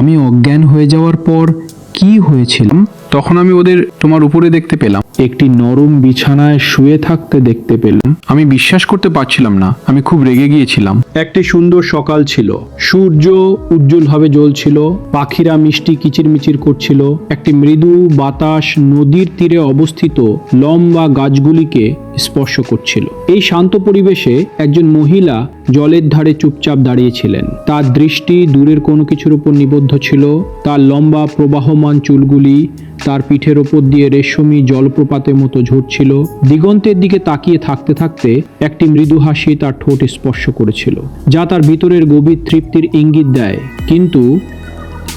আমি অজ্ঞান হয়ে যাওয়ার পর কি হয়েছিলাম তখন আমি ওদের তোমার উপরে দেখতে পেলাম। একটি নরম বিছানায় শুয়ে থাকতে দেখতে পেলাম। আমি বিশ্বাস করতে পারছিলাম না। আমি খুব রেগে গিয়েছিলাম। একটি সুন্দর সকাল ছিল। সূর্য উজ্জ্বলভাবে জ্বলছিল। পাখিরা মিষ্টি কিচিরমিচির করছিল। একটি মৃদু বাতাস নদীর তীরে অবস্থিত লম্বা গাছগুলিকে স্পর্শ করছিল। এই শান্ত পরিবেশে একজন মহিলা জলের ধারে চুপচাপ দাঁড়িয়েছিলেন। তার দৃষ্টি দূরের কোনো কিছুর উপর নিবদ্ধ ছিল। তার লম্বা, প্রবাহমান চুলগুলি তার পিঠের ওপর দিয়ে রেশমি জলপ্রপাতের মতো ঝরছিল। দিগন্তের দিকে তাকিয়ে থাকতে থাকতে একটি মৃদু হাসি তার ঠোঁট স্পর্শ করেছিল, যা তার ভিতরের গভীর তৃপ্তির ইঙ্গিত দেয়। কিন্তু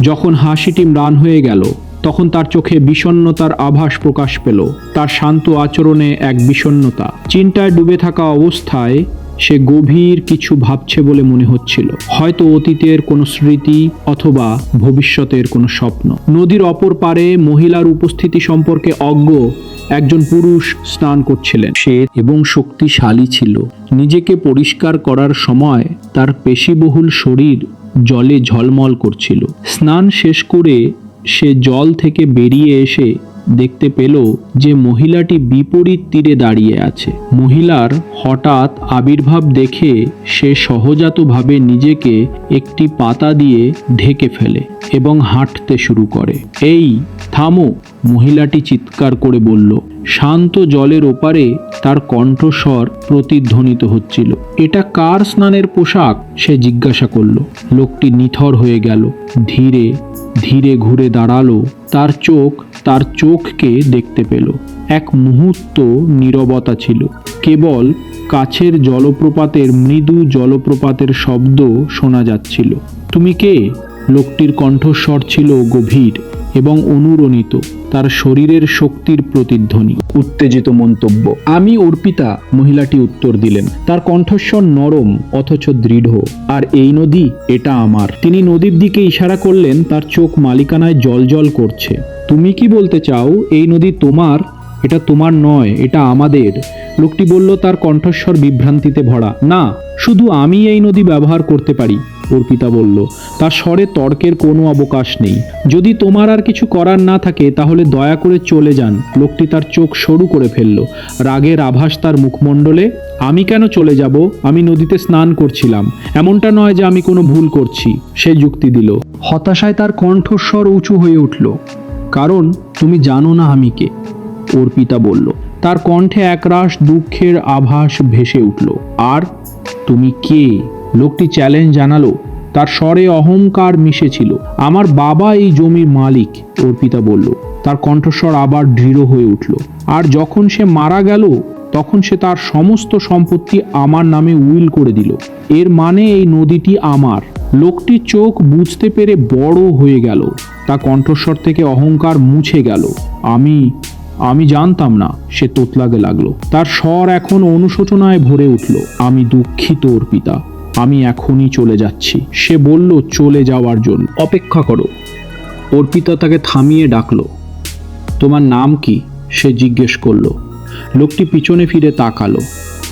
যখন হাসিটি ম্লান হয়ে গেল তখন তার চোখে বিষণ্ণতার আভাস প্রকাশ পেল। তার শান্ত আচরণে এক বিষণ্নতা চিন্তায় ডুবে থাকা অবস্থায় সে গভীর কিছু ভাবছে বলে মনে হচ্ছিল। হয়তো অতীতের কোনো স্মৃতি অথবা ভবিষ্যতের কোনো স্বপ্ন। নদীর অপর পারে মহিলার উপস্থিতি সম্পর্কে অজ্ঞ একজন পুরুষ স্নান করছিলেন। সে এবং শক্তিশালী ছিল। নিজেকে পরিষ্কার করার সময় তার পেশিবহুল শরীর জলে ঝলমল করছিল। স্নান শেষ করে সে জল থেকে বেরিয়ে এসে দেখতে পেল যে মহিলাটি বিপরীত তীরে দাঁড়িয়ে আছে। মহিলার হঠাৎ আবির্ভাব দেখে সে সহজাতভাবে নিজেকে একটি পাতা দিয়ে ঢেকে ফেলে এবং হাঁটতে শুরু করে। এই, থামো, মহিলাটি চিৎকার করে বলল। শান্ত জলের ওপারে তার কণ্ঠস্বর প্রতিধ্বনিত হচ্ছিল। এটা কার স্নানের পোশাক? সে জিজ্ঞাসা করল। লোকটি নিথর হয়ে গেল। ধীরে ধীরে ঘুরে দাঁড়াল। তার চোখ তার চোখকে দেখতে পেল। এক মুহূর্ত নীরবতা ছিল। কেবল কাছের জলপ্রপাতের মৃদু জলপ্রপাতের শব্দ শোনা যাচ্ছিল। তুমি কে? লোকটির কণ্ঠস্বর ছিল গভীর এবং অনুরণিত। তার শরীরের শক্তির প্রতিধ্বনি। উত্তেজিত মন্তব্য। আমি অর্পিতা, মহিলাটি উত্তর দিলেন, তার কণ্ঠস্বর নরম, অথচ দৃঢ়, আর এই নদী এটা আমার। তিনি নদীর দিকে ইশারা করলেন, তার চোখ মালিকানায় জল জল করছে। তুমি কি বলতে চাও, এই নদী তোমার? এটা তোমার নয়, এটা আমাদের। লোকটি বলল, তার কণ্ঠস্বর বিভ্রান্তিতে ভরা। না, শুধু আমি এই নদী ব্যবহার করতে পারি, অর্পিতা বলল। তার স্বরে তর্কের কোনো অবকাশ নেই। যদি তোমার আর কিছু করার না থাকে, তাহলে দয়া করে চলে যান। লোকটি তার চোখ সরু করে ফেলল। রাগের আভাস তার মুখমণ্ডলে, আমি কেন চলে যাব? আমি নদীতে স্নান করছিলাম। এমনটা নয় যে আমি কোনো ভুল করছি, সে যুক্তি দিল। হতাশায় তার কণ্ঠস্বর উঁচু হয়ে উঠল। কারণ, তুমি জানো না আমি কে। অর্পিতা বলল, তার কণ্ঠে একরাশ দুঃখের আভাস ভেসে উঠল। আর তুমি কে? লোকটি চ্যালেঞ্জ জানালো, তার স্বরে অহংকার মিশেছিল। আমার বাবা এই জমির মালিক অর্পিতা বলল। তার কণ্ঠস্বর আবার দৃঢ় হয়ে উঠল। আর যখন সে মারা গেল, তখন সে তার সমস্ত সম্পত্তি আমার নামে উইল করে দিল। এর মানে এই নদীটি আমার। লোকটির চোখ বুঝতে পেরে বড় হয়ে গেল। তার কণ্ঠস্বর থেকে অহংকার মুছে গেল। আমি আমি জানতাম না, সে তোতলাগে লাগল। তার স্বর এখন অনুশোচনায় ভরে উঠল। আমি দুঃখিত, অর্পিতা। আমি এখনই চলে যাচ্ছি। সে বলল, চলে যাওয়ার জন্য। অপেক্ষা করো। অর্পিতা তাকে থামিয়ে ডাকলো। তোমার নাম কি? সে জিজ্ঞেস করল। লোকটি পিছনে ফিরে তাকালো।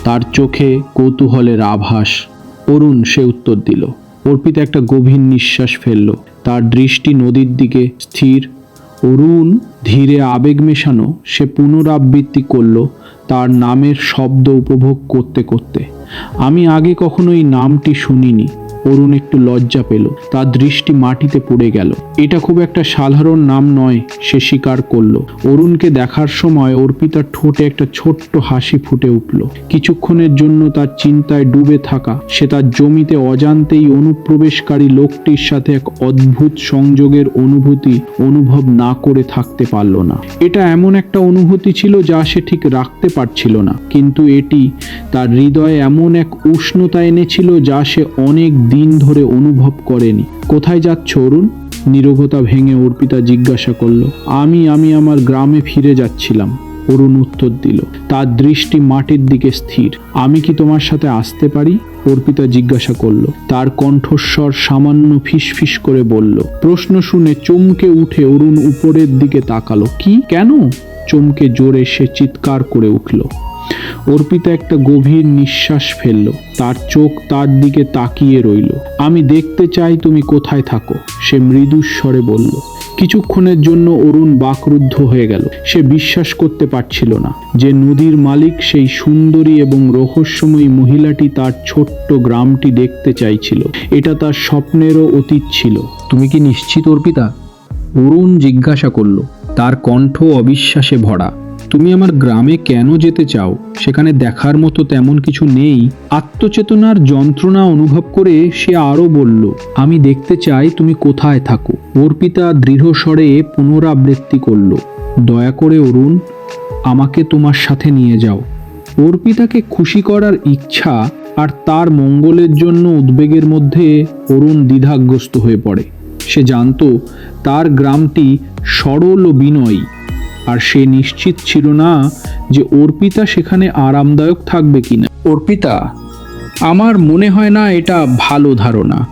তার চোখে কৌতূহলের আভাস। অরুণ, সে উত্তর দিল। অর্পিতা একটা গভীর নিঃশ্বাস ফেলল। তার দৃষ্টি নদীর দিকে স্থির অরুণ ধীরে আবেগ মেশানো সে পুনরাবৃত্তি করল তার নামের শব্দ উপভোগ করতে করতে। আমি আগে কখনো এই নামটি শুনিনি। অরুণ একটু লজ্জা পেল। তার দৃষ্টি মাটিতে পড়ে গেল। এটা খুব একটা সাধারণ নাম নয়, সে স্বীকার করল। অরুণকে দেখার সময় অর্পিতার ঠোঁটে একটা ছোট্ট হাসি ফুটে উঠল। কিছুক্ষণের জন্য তার চিন্তায় ডুবে থাকা, সে তার জমিতে অজান্তেই অনুপ্রবেশকারী লোকটির সাথে এক অদ্ভুত সংযোগের অনুভূতি অনুভব না করে থাকতে পারল না। এটা এমন একটা অনুভূতি ছিল যা সে ঠিক রাখতে পারছিল না। কিন্তু এটি তার হৃদয়ে এমন এক উষ্ণতা এনেছিল যা সে অনেক দিন ধরে অনুভব করেনি। কোথায় যাচ্ছ অরুণ? নীরবতা ভেঙে অর্পিতা জিজ্ঞাসা করল, আমি আমি আমার গ্রামে ফিরে যাচ্ছিলাম। অরুণ উত্তর দিল, তার দৃষ্টি মাটির দিকে স্থির। আমি কি তোমার সাথে আসতে পারি? অর্পিতা জিজ্ঞাসা করল, তার কণ্ঠস্বর সামান্য ফিসফিস করে বলল, প্রশ্ন শুনে চমকে উঠে অরুণ উপরের দিকে তাকালো। কি? কেন? চমকে জোরে সে চিৎকার করে উঠল অর্পিতা একটা গভীর নিঃশ্বাস ফেলল। তার চোখ তার দিকে তাকিয়ে রইল। আমি দেখতে চাই তুমি কোথায় থাকো, সে মৃদুস্বরে বলল। কিছুক্ষণের জন্য অরুণ বাকরুদ্ধ হয়ে গেল। সে বিশ্বাস করতে পারছিল না যে নদীর মালিক সেই সুন্দরী এবং রহস্যময়ী মহিলাটি তার ছোট্ট গ্রামটি দেখতে চাইছিল। এটা তার স্বপ্নেরও অতীত ছিল। তুমি কি নিশ্চিত, অর্পিতা? অরুণ জিজ্ঞাসা করল। তার কণ্ঠ অবিশ্বাসে ভরা। তুমি আমার গ্রামে কেন যেতে চাও? সেখানে দেখার মতো তেমন কিছু নেই। আত্মচেতনার যন্ত্রণা অনুভব করে সে আরও বলল, আমি দেখতে চাই তুমি কোথায় থাকো। অর্পিতা দৃঢ় স্বরে পুনরাবৃত্তি করল, দয়া করে অরুণ, আমাকে তোমার সাথে নিয়ে যাও। অর্পিতাকে খুশি করার ইচ্ছা আর তার মঙ্গলের জন্য উদ্বেগের মধ্যে অরুণ দ্বিধাগ্রস্ত হয়ে পড়ে। সে জানতো তার গ্রামটি সরল ও বিনয়ী। আর সে নিশ্চিত ছিল না যে অর্পিতা সেখানে আরামদায়ক থাকবে কিনা। অর্পিতা আমার মনে হয় না এটা ভালো ধারণা।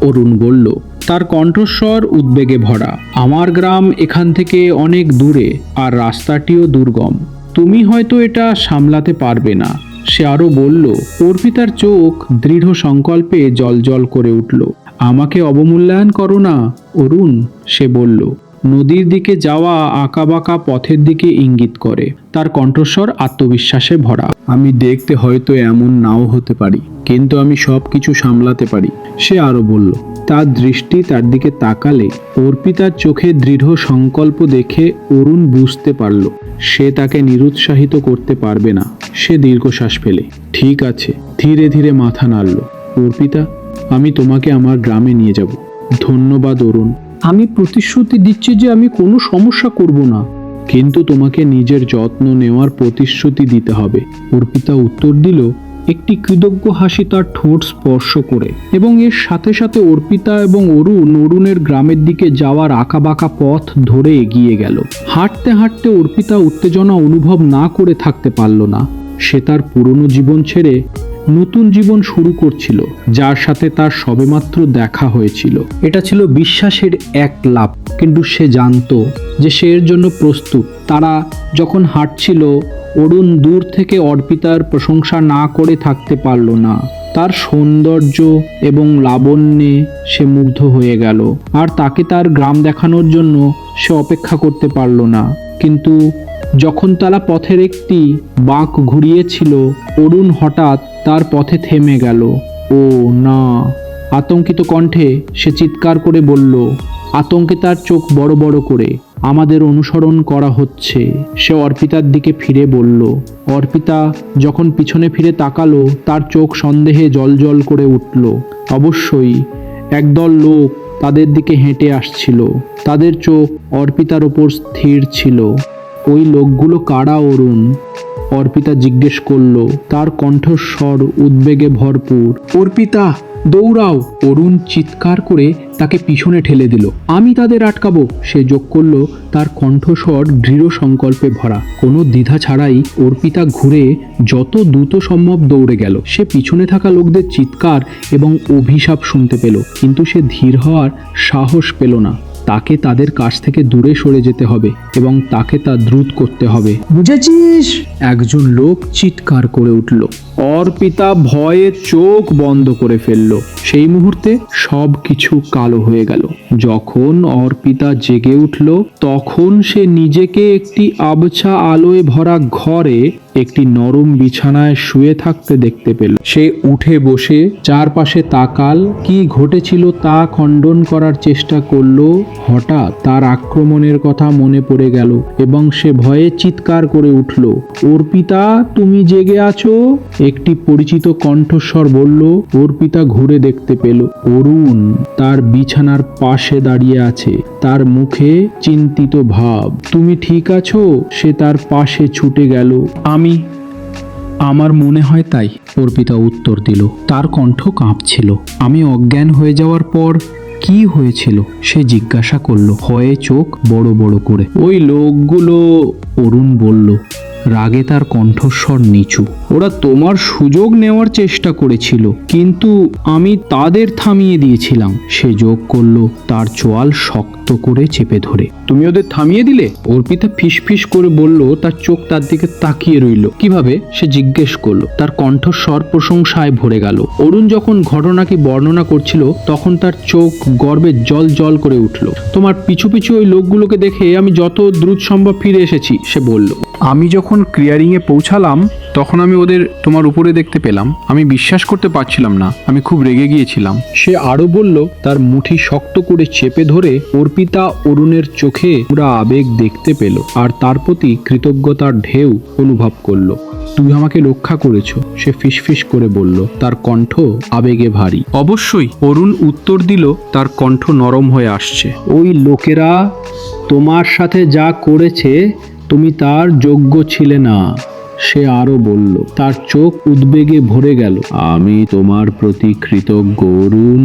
অরুণ বলল, তার কণ্ঠস্বর উদ্বেগে ভরা। আমার গ্রাম এখান থেকে অনেক দূরে আর রাস্তাটিও দুর্গম। তুমি হয়তো এটা সামলাতে পারবে না। সে আরও বলল অর্পিতার চোখ দৃঢ় সংকল্পে জলজল করে উঠল। আমাকে অবমূল্যায়ন করো না, অরুণ, সে বলল। নদীর দিকে যাওয়া আঁকাবাঁকা পথের দিকে ইঙ্গিত করে। তার কণ্ঠস্বর আত্মবিশ্বাসে ভরা। আমি দেখতে হয়তো এমন নাও হতে পারি, কিন্তু আমি সব কিছু সামলাতে পারি, সে আরও বলল। তার দৃষ্টি তার দিকে তাকালে অর্পিতার চোখে দৃঢ় সংকল্প দেখে অরুণ বুঝতে পারল, সে তাকে নিরুৎসাহিত করতে পারবে না। সে দীর্ঘশ্বাস ফেলে। ঠিক আছে, ধীরে ধীরে মাথা নাড়ল। অর্পিতা, আমি তোমাকে আমার গ্রামে নিয়ে যাব। ধন্যবাদ অরুণ। আমি প্রতিশ্রুতি দিচ্ছি যে আমি কোনো সমস্যা করব না। কিন্তু তোমাকে নিজের যত্ন নেওয়ার প্রতিশ্রুতি দিতে হবে। অর্পিতা উত্তর দিল, একটি কৃতজ্ঞ হাসি তার ঠোঁট স্পর্শ করে এবং এর সাথে সাথে অর্পিতা এবং অরুণ অরুণের গ্রামের দিকে যাওয়ার আঁকাবাঁকা পথ ধরে এগিয়ে গেল। হাঁটতে হাঁটতে অর্পিতা উত্তেজনা অনুভব না করে থাকতে পারল না। সে তার পুরনো জীবন ছেড়ে নতুন জীবন শুরু করছিল, যার সাথে তার সবেমাত্র দেখা হয়েছিল। এটা ছিল বিশ্বাসের এক লাভ কিন্তু সে জানতো যে সে এর জন্য প্রস্তুত। তারা যখন হাঁটছিল, অরুণ দূর থেকে অর্পিতার প্রশংসা না করে থাকতে পারল না। তার সৌন্দর্য এবং লাবণ্যে সে মুগ্ধ হয়ে গেল, আর তাকে তার গ্রাম দেখানোর জন্য সে অপেক্ষা করতে পারল না। কিন্তু যখন তারা পথের একটি বাঁক ঘুরিয়েছিল, অরুণ হঠাৎ তার পথে থেমে গেল। ও না। আতঙ্কিত কণ্ঠে সে চিৎকার করে বলল, আতঙ্কে তার চোখ বড় বড় করে, আমাদের অনুসরণ করা হচ্ছে। সে অর্পিতার দিকে ফিরে বলল, অর্পিতা যখন পিছনে ফিরে তাকালো, তার চোখ সন্দেহে জলজল করে উঠল। অবশ্যই একদল লোক তাদের দিকে হেঁটে আসছিল। তাদের চোখ অর্পিতার ওপর স্থির ছিল। ওই লোকগুলো কারা অরুণ? অর্পিতা জিজ্ঞেস করল, তার কণ্ঠস্বর উদ্বেগে ভরপুর। অর্পিতা, দৌড়াও। অরুণ চিৎকার করে তাকে পিছনে ঠেলে দিল। আমি তাদের আটকাবো। সে যোগ করল, তার কণ্ঠস্বর দৃঢ় সংকল্পে ভরা। কোনো দ্বিধা ছাড়াই অর্পিতা ঘুরে যত দ্রুত সম্ভব দৌড়ে গেল। সে পিছনে থাকা লোকদের চিৎকার এবং অভিশাপ শুনতে পেল, কিন্তু সে ধীর হওয়ার সাহস পেল না। তাকে তাদের কাছ থেকে দূরে সরে যেতে হবে এবং তাকে তা দ্রুত করতে হবে। বুঝেছিস? একজন লোক চিৎকার করে উঠল। অর্পিতা ভয়ে চোখ বন্ধ করে ফেলল। সেই মুহূর্তে সব কিছু কালো হয়ে গেল। যখন অর্পিতা জেগে উঠল তখন সে নিজেকে একটি আবছা আলোয় ভরা ঘরে একটি নরম বিছানায় শুয়ে থাকতে দেখতে পেল। সে উঠে বসে চারপাশে তাকাল, কি ঘটেছিল তা খণ্ডন করার চেষ্টা করল। হঠাৎ তার আক্রমণের কথা মনে পড়ে গেল এবং সে ভয়ে চিৎকার করে উঠল অর্পিতা তুমি জেগে আছো? একটি পরিচিত কণ্ঠস্বর বলল অর্পিতা ঘুরে দেখতে পেল। অরুণ তার বিছানার পাশে দাঁড়িয়ে আছে। তার মুখে চিন্তিত ভাব, তুমি ঠিক আছো? সে তার পাশে ছুটে গেল, আমি আমার মনে হয় তাই, অর্পিতা উত্তর দিল। তার কণ্ঠ কাঁপছিল। আমি অজ্ঞান হয়ে যাওয়ার পর কি হয়েছিল সে জিজ্ঞাসা করল। হয়ে চোখ বড় বড় করে। ওই লোকগুলো, অরুণ বলল রাগে তার কণ্ঠস্বর নিচু। ওরা তোমার সুযোগ নেওয়ার চেষ্টা করেছিল, কিন্তু আমি তাদের থামিয়ে দিয়েছিলাম। সে যোগ করল, তার চোয়াল শক্ত করে চেপে ধরে। তুমি ওদের থামিয়ে দিলে? অর্পিতা ফিসফিস করে বলল, তার চোখ তার দিকে তাকিয়ে রইল। কীভাবে? সে জিজ্ঞেস করল। তার কণ্ঠস্বর প্রশংসায় ভরে গেল। অরুণ যখন ঘটনাকে বর্ণনা করছিল, তখন তার চোখ গর্বে জল জল করে উঠল। তোমার পিছু পিছু ওই লোকগুলোকে দেখে আমি যত দ্রুত সম্ভব ফিরে এসেছি, সে বলল। আমি যখন ক্লিয়ারিংয়ে পৌঁছালাম, তখন আমি ওদের তোমার উপরে দেখতে পেলাম। আমি বিশ্বাস করতে পারছিলাম না। আমি খুব রেগে গিয়েছিলাম। সে আরও বলল, তার মুঠি শক্ত করে চেপে ধরে অর্পিতা অরুণের চোখে পুরা আবেগ দেখতে পেল আর তার প্রতি কৃতজ্ঞতার ঢেউ অনুভব করল। তুমি আমাকে রক্ষা করেছ সে ফিসফিস করে বলল। তার কণ্ঠ আবেগে ভারী অবশ্যই অরুণ উত্তর দিল। তার কণ্ঠ নরম হয়ে আসছে। ওই লোকেরা তোমার সাথে যা করেছে তুমি তার যোগ্য ছিলে না। সে আরও বলল, তার চোখ উদ্বেগে ভরে গেল। আমি তোমার প্রতি কৃতজ্ঞ, অরুণ।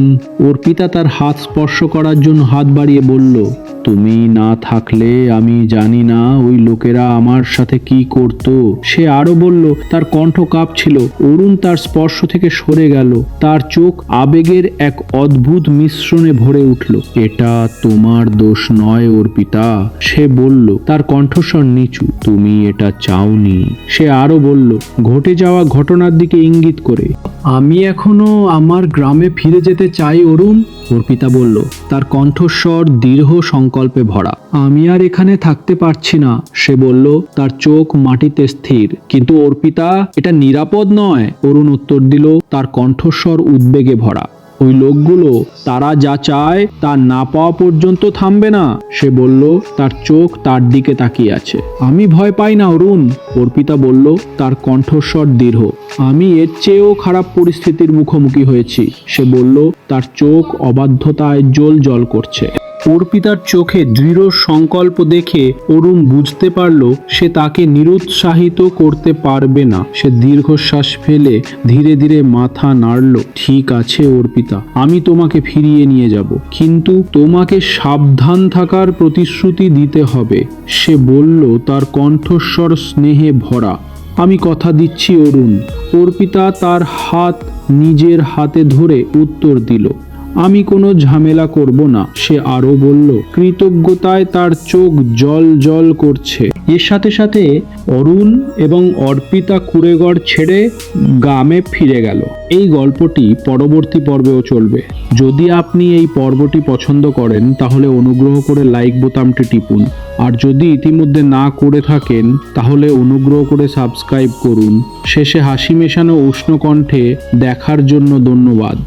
অর্পিতা তার হাত স্পর্শ করার জন্য হাত বাড়িয়ে বলল, তুমি না থাকলে আমি জানি না ওই লোকেরা আমার সাথে কি করত। সে আরও বলল, তার কণ্ঠ কাঁপছিল। অরুণ তার স্পর্শ থেকে সরে গেল। তার চোখ আবেগের এক অদ্ভুত মিশ্রণে ভরে উঠল। এটা তোমার দোষ নয় অর্পিতা সে বলল, তার কণ্ঠস্বর নিচু। তুমি এটা চাওনি। সে আরও বলল, ঘটে যাওয়া ঘটনার দিকে ইঙ্গিত করে। আমি এখনও আমার গ্রামে ফিরে যেতে চাই, অরুণ? অর্পিতা বলল, তার কণ্ঠস্বর দীর্ঘ সংকল্পে ভরা। আমি আর এখানে থাকতে পারছি না। সে বলল, তার চোখ মাটিতে স্থির। কিন্তু অর্পিতা, এটা নিরাপদ নয়। অরুণ উত্তর দিল, তার কণ্ঠস্বর উদ্বেগে ভরা। ওই লোকগুলো, তারা যা চায় তা না পাওয়া পর্যন্ত থামবে না। সে বলল, তার চোখ তার দিকে তাকিয়ে আছে। আমি ভয় পাই না, অরুণ, অর্পিতা বলল, তার কণ্ঠস্বর দৃঢ়। আমি এর চেয়েও খারাপ পরিস্থিতির মুখোমুখি হয়েছি। সে বলল, তার চোখ অবাধ্যতায় জল জল করছে। অর্পিতার চোখে দৃঢ় সংকল্প দেখে অরুণ বুঝতে পারল সে তাকে নিরুৎসাহিত করতে পারবে না। সে দীর্ঘশ্বাস ফেলে ধীরে ধীরে মাথা নাড়ল, ঠিক আছে অর্পিতা, আমি তোমাকে ফিরিয়ে নিয়ে যাব। কিন্তু তোমাকে সাবধান থাকার প্রতিশ্রুতি দিতে হবে। সে বলল, তার কণ্ঠস্বর স্নেহে ভরা। আমি কথা দিচ্ছি অরুণ। অর্পিতা তার হাত নিজের হাতে ধরে উত্তর দিল আমি কোনো ঝামেলা করব না, সে আরও বলল। কৃতজ্ঞতায় তার চোখ জল জল করছে। এর সাথে সাথে অরুণ এবং অর্পিতা কুড়েগড় ছেড়ে গ্রামে ফিরে গেল। এই গল্পটি পরবর্তী পর্বেও চলবে। যদি আপনি এই পর্বটি পছন্দ করেন, তাহলে অনুগ্রহ করে লাইক বোতামটি টিপুন। আর যদি ইতিমধ্যে না করে থাকেন, তাহলে অনুগ্রহ করে সাবস্ক্রাইব করুন। শেষে হাসি মেশানো উষ্ণ কণ্ঠে দেখার জন্য ধন্যবাদ।